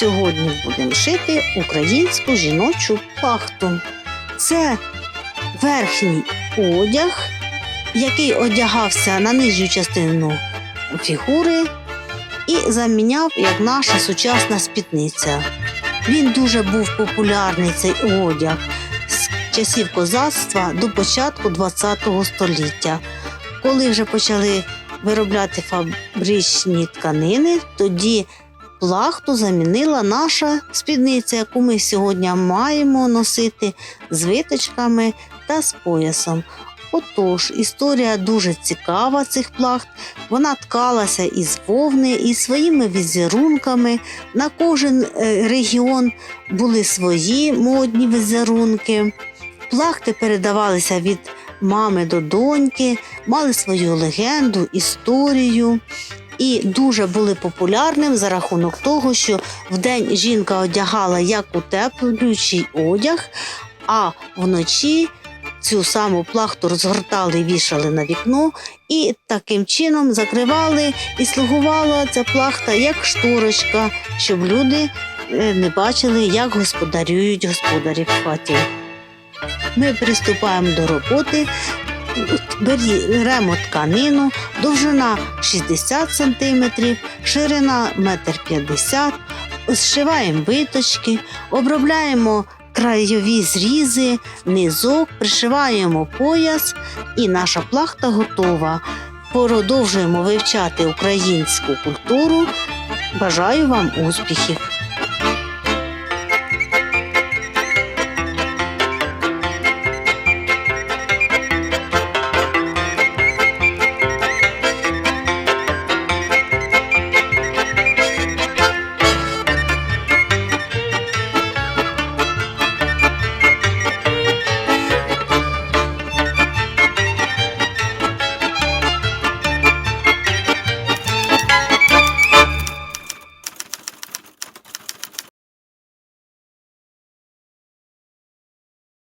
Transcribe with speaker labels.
Speaker 1: Сьогодні будемо шити українську жіночу плахту. Це верхній одяг, який одягався на нижню частину фігури і заміняв як наша сучасна спідниця. Він дуже був популярний цей одяг часів козацтва до початку ХХ століття. Коли вже почали виробляти фабричні тканини, тоді плахту замінила наша спідниця, яку ми сьогодні маємо носити з виточками та з поясом. Отож, історія дуже цікава цих плахт. Вона ткалася із вовни, і своїми візерунками. На кожен е, регіон були свої модні візерунки. Плахти передавалися від мами до доньки, мали свою легенду, історію і дуже були популярним за рахунок того, що вдень жінка одягала як утеплюючий одяг, а вночі цю саму плахту розгортали вішали на вікно, і таким чином закривали і слугувала ця плахта як шторочка, щоб люди е, не бачили, як господарюють господарі в хаті. Ми приступаємо до роботи. Беремо тканину, довжина 60 см, ширина 1,50 м, зшиваємо виточки, обробляємо краєві зрізи, низок, пришиваємо пояс і наша плахта готова. Продовжуємо вивчати українську культуру. Бажаю вам успіхів!